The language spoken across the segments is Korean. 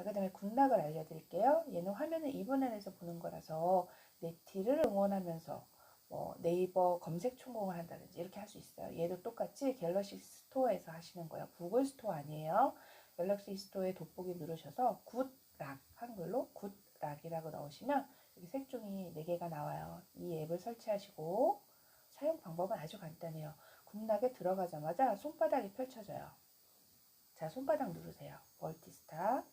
자, 그 다음에 군락을 알려드릴게요. 얘는 화면을 2분 안에서 보는 거라서 네티를 응원하면서 뭐 네이버 검색 총공을 한다든지 이렇게 할 수 있어요. 얘도 똑같이 갤럭시 스토어에서 하시는 거예요. 구글 스토어 아니에요. 갤럭시 스토어에 돋보기 누르셔서 굿락 한글로 굿락이라고 넣으시면 여기 색종이 4개가 나와요. 이 앱을 설치하시고 사용 방법은 아주 간단해요. 군락에 들어가자마자 손바닥이 펼쳐져요. 자, 손바닥 누르세요. 멀티스타.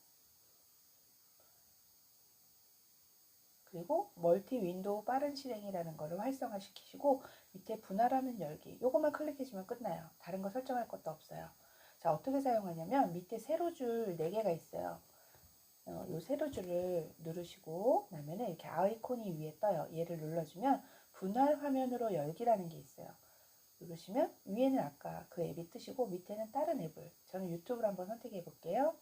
그리고 멀티 윈도우 빠른 실행이라는 거를 활성화시키시고 밑에 분할하면 열기 요것만 클릭해주면 끝나요. 다른 거 설정할 것도 없어요. 자 어떻게 사용하냐면 밑에 세로 줄 4개가 있어요. 어, 요 세로 줄을 누르시고 나면 이렇게 아이콘이 위에 떠요. 얘를 눌러주면 분할 화면으로 열기라는 게 있어요. 누르시면 위에는 아까 그 앱이 뜨시고 밑에는 다른 앱을 저는 유튜브를 한번 선택해 볼게요.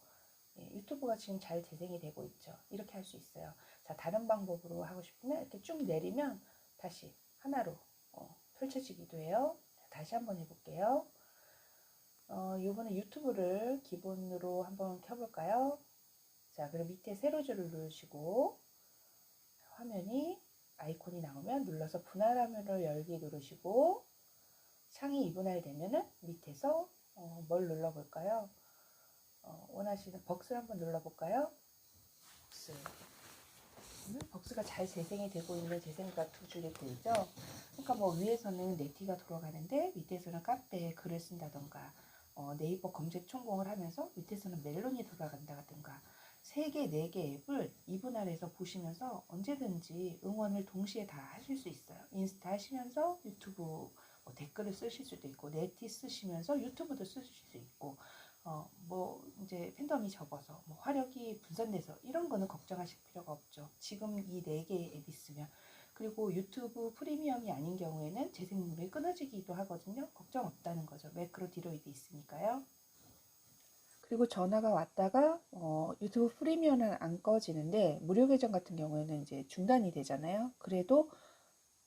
예, 유튜브가 지금 잘 재생이 되고 있죠. 이렇게 할 수 있어요. 자, 다른 방법으로 하고 싶으면 이렇게 쭉 내리면 다시 하나로 어, 펼쳐지기도 해요. 자, 다시 한번 해볼게요. 어, 요번에 유튜브를 기본으로 한번 켜볼까요? 자, 그럼 밑에 세로줄을 누르시고 화면이 아이콘이 나오면 눌러서 분할 화면을 열기 누르시고 창이 이분할 되면은 밑에서 어, 뭘 눌러볼까요? 어, 원하시는 벅스를 한번 눌러볼까요? 벅스. 음, 벅스가 잘 재생이 되고 있는 재생과 두 줄이 보이죠? 그러니까 뭐 위에서는 네티가 돌아가는데 밑에서는 카페에 글을 쓴다던가 어, 네이버 검색 총공을 하면서 밑에서는 멜론이 돌아간다든가 세 개, 네개 앱을 이분할해서 보시면서 언제든지 응원을 동시에 다 하실 수 있어요. 인스타 하시면서 유튜브 뭐 댓글을 쓰실 수도 있고 네티 쓰시면서 유튜브도 쓰실 수 있고 어, 뭐 이제 팬덤이 접어서 뭐 화력이 분산돼서 이런 거는 걱정하실 필요가 없죠. 지금 이 네 개의 앱 있으면 그리고 유튜브 프리미엄이 아닌 경우에는 재생물이 끊어지기도 하거든요. 걱정 없다는 거죠. 매크로 디로이드 있으니까요. 그리고 전화가 왔다가 어, 유튜브 프리미엄은 안 꺼지는데 무료 계정 같은 경우에는 이제 중단이 되잖아요. 그래도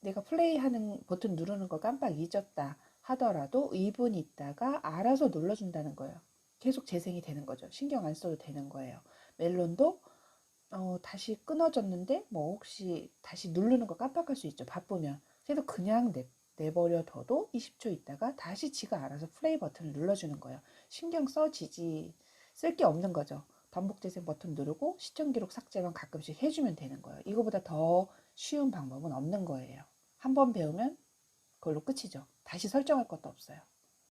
내가 플레이하는 버튼 누르는 걸 깜빡 잊었다 하더라도 2분 있다가 알아서 눌러준다는 거예요. 계속 재생이 되는 거죠. 신경 안 써도 되는 거예요. 멜론도 어, 다시 끊어졌는데 뭐 혹시 다시 누르는 거 깜빡할 수 있죠. 바쁘면. 그래도 그냥 내, 내버려 둬도 20초 있다가 다시 지가 알아서 플레이 버튼을 눌러주는 거예요. 신경 써지지 쓸 게 없는 거죠. 반복 재생 버튼 누르고 시청 기록 삭제만 가끔씩 해주면 되는 거예요. 이거보다 더 쉬운 방법은 없는 거예요. 한 번 배우면 그걸로 끝이죠. 다시 설정할 것도 없어요.